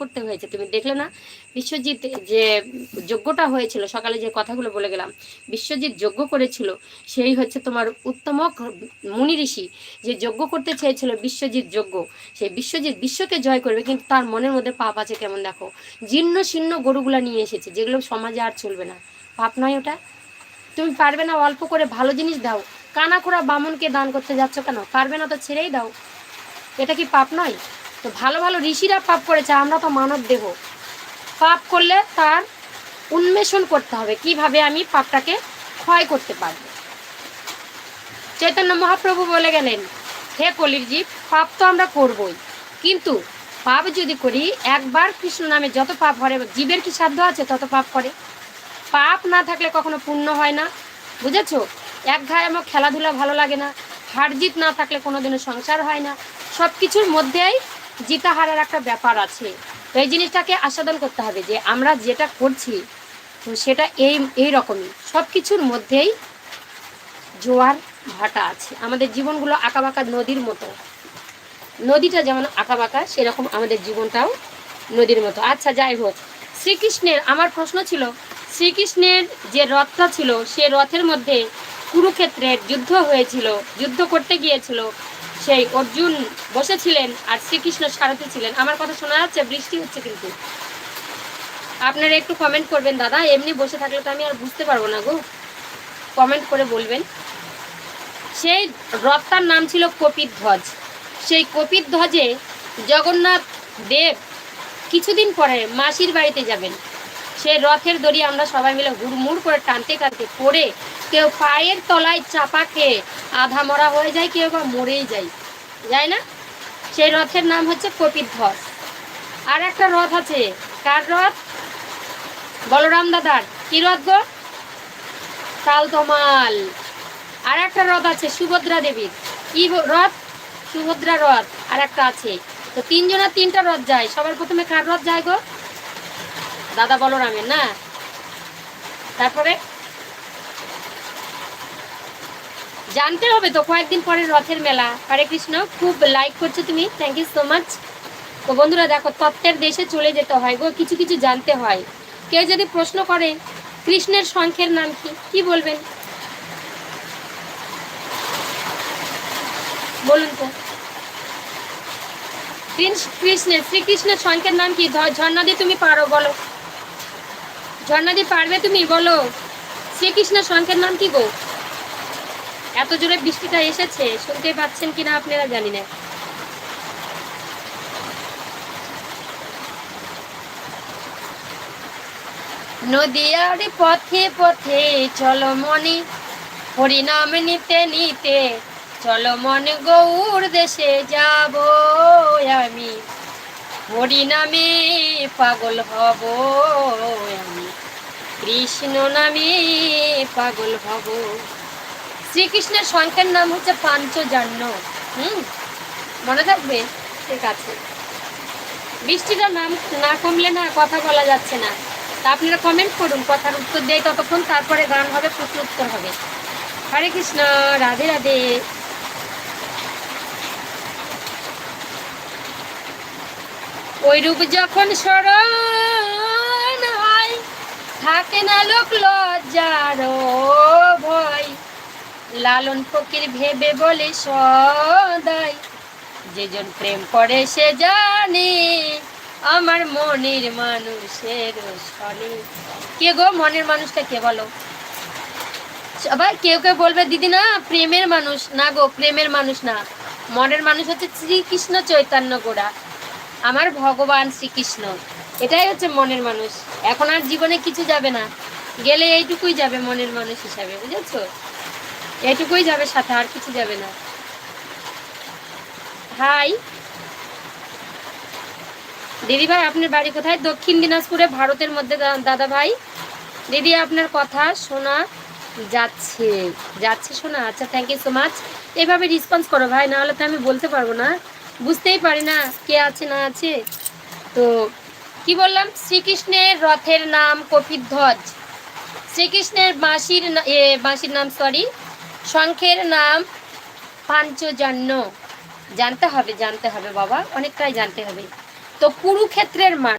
করতে হয়েছে। তুমি দেখলে না? বিশ্বজিৎ যে যজ্ঞটা হয়েছিল, সকালে যে কথাগুলো বলে গেলাম, বিশ্বজিৎ যজ্ঞ করেছিল, সেই হচ্ছে তোমার উত্তমক মুনি ঋষি। যে যোগ্য করতে চেয়েছিল বিশ্বজিৎ যজ্ঞ, সেই বিশ্বজিৎ বিশ্বকে জয় করবে, কিন্তু তার মনের মধ্যে পাপ আছে কেমন দেখো? জীর্ণ শীর্ণ গরুগুলা নিয়ে এসেছে, যেগুলো সমাজে আর চলবে না। পাপ নয় ওটা। তুমি পারবে না অল্প করে ভালো জিনিস দাও। কানা খোড়া বামনকে দান করতে যাচ্ছ কেন? পারবে না তো ছেড়েই দাও। এটা কি পাপ নয়? তো ভালো ভালো ঋষিরা পাপ করেছে, আমরা তো মানব দেহ। পাপ করলে তার উন্মেষণ করতে হবে, কীভাবে আমি পাপটাকে ক্ষয় করতে পারব। চৈতন্য মহাপ্রভু বলে গেলেন, হে কলির জীব পাপ তো আমরা করবই। কিন্তু পাপ যদি করি, একবার কৃষ্ণ নামে যত পাপ করে জীবের কি সাধ্য আছে তত পাপ করে? পাপ না থাকলে কখনো পূর্ণ হয় না। বুঝেছ? এক ঘায়ে আমার খেলাধুলা ভালো লাগে না। হার জিত না থাকলে কোনোদিনও সংসার হয় না। সব কিছুর মধ্যেই জিতা হারার একটা ব্যাপার আছে। তো এই জিনিসটাকে আস্বাদন করতে হবে যে আমরা যেটা করছি, তো সেটা এই এই রকমই। সব কিছুর মধ্যেই জোয়ার ভাটা আছে। আমাদের জীবনগুলো আঁকাবাঁকা নদীর মতো। নদীটা যেমন আঁকাবাঁকা, সেরকম আমাদের জীবনটাও নদীর মতো। আচ্ছা যাই হোক। শ্রীকৃষ্ণের, আমার প্রশ্ন ছিল, শ্রীকৃষ্ণের যে রথটা ছিল, সে রথের মধ্যে কুরুক্ষেত্রের যুদ্ধ হয়েছিল, যুদ্ধ করতে গিয়েছিল। সেই অর্জুন বসেছিলেন আর শ্রীকৃষ্ণ সারথি ছিলেন। আমার কথা শোনা যাচ্ছে, বৃষ্টি হচ্ছে কিন্তু। আপনারা একটু কমেন্ট করবেন, দাদা। এমনি বসে থাকলে তো আমি আর বুঝতে পারব না গো। কমেন্ট করে বলবেন। সেই রথটার নাম ছিল কপির ধ্বজ। সেই কপির ধ্বজে জগন্নাথ দেব কিছুদিন পরে মাসির বাড়িতে যাবেন। সেই রথের দড়ি আমরা সবাই মিলে হুড়মুড় করে টানতে টানতে পড়ে কেউ পায়ের তলায় চাপা খেয়ে আধা মরা হয়ে যায়, কেউ বা মরেই যায়। যায় না? সেই রথের নাম হচ্ছে কপির ধ্বজ আর একটা রথ আছে। কার রথ? বলরাম দাদার। কি রথ গো? তালতমাল। আর একটা রথ আছে, সুভদ্রা দেবীর। কি রথ? সুভদ্রা রথ। আর একটা আছে। তো তিনজনের তিনটা রথ যায়। সবার প্রথমে কার রথ যায় গো? দাদা বলরামের, না? তারপরে? জানতে হবে তো কয়েকদিন পরে রথের মেলা। হরে কৃষ্ণ, খুব লাইক করছ তুমি। থ্যাংক ইউ সো মাচ তো বন্ধুরা, দেখো, তত্ত্বের দেশে চলে যেতে হয় গো, কিছু কিছু জানতে হয়। কেউ যদি প্রশ্ন করে, কৃষ্ণের শঙ্খের নাম কি? কি বলবেন? বলুন তো। কৃষ্ণের শ্রীকৃষ্ণের শঙ্খের নাম কি? ঝর্ণাদি তুমি পারো, বলো। ঝর্ণাদি পারবে তুমি, বলো। শ্রীকৃষ্ণের শঙ্খের নাম কি গো? এত জোরে বৃষ্টিটা এসেছে শুনতে পাচ্ছেন কিনা আপনারা জানি না। নদিয়ার পথে পথে চলো মনে, হরিনাম নিতে নিতে চলো মনে গৌর দেশে যাব আমি। হরিনামে পাগল হব আমি, কৃষ্ণ নামে পাগল হব। শ্রীকৃষ্ণের সংখ্যার নাম হচ্ছে পাঞ্চজন্য। হুম? মনে থাকবে? ঠিক আছে। বৃষ্টিটা নাম না কমলে না কথা বলা যাচ্ছে না। তা আপনারা কমেন্ট করুন, কথার উত্তর দেয় ততক্ষণ, তারপরে গান হবে, প্রশ্ন উত্তর হবে। হরে কৃষ্ণ, রাধে রাধে। ওই রূপ যখন স্মরণ হয়, থাকে না লোক লজ্জার ভয়। লালন ফকির ভেবে বলে, সদাই যেজন প্রেম করে সে জানে, আমার মনের মানুষের সনে কে গো মনের মানুষটা কে বলো? সবাই কেউ কেউ বলবে, দিদি না, প্রেমের মানুষ না গো, প্রেমের মানুষ না। মনের মানুষ হচ্ছে শ্রীকৃষ্ণ চৈতন্য গোড়া। আমার ভগবান শ্রীকৃষ্ণ, এটাই হচ্ছে মনের মানুষ। এখন আর জীবনে কিছু যাবে না। গেলে এইটুকুই যাবে মনের মানুষ হিসাবে, বুঝেছ? এইটুকুই যাবে সাথে, আর কিছু যাবে না। হাই দিদি ভাই, আপনার বাড়ি কোথায়? দক্ষিণ দিনাজপুরে, ভারতের মধ্যে দাদা ভাই। দিদি, আপনার কথা শোনা যাচ্ছে। যাচ্ছে শোনা? আচ্ছা থ্যাংক ইউ সো মাচ এভাবে রেসপন্স করো ভাই, নাহলে তো আমি বলতে পারব না। বুঝতেই পারি না কে আছে, না আছে। তো, কি বললাম? শ্রীকৃষ্ণের রথের নাম কপিধ্বজ। শ্রীকৃষ্ণের বাঁশির বাঁশির নাম সরি শঙ্খের নাম পাঞ্চজন্য। জানতে হবে জানতে হবে বাবা অনেকটাই জানতে হবে। তো কুরুক্ষেত্রের মাঠ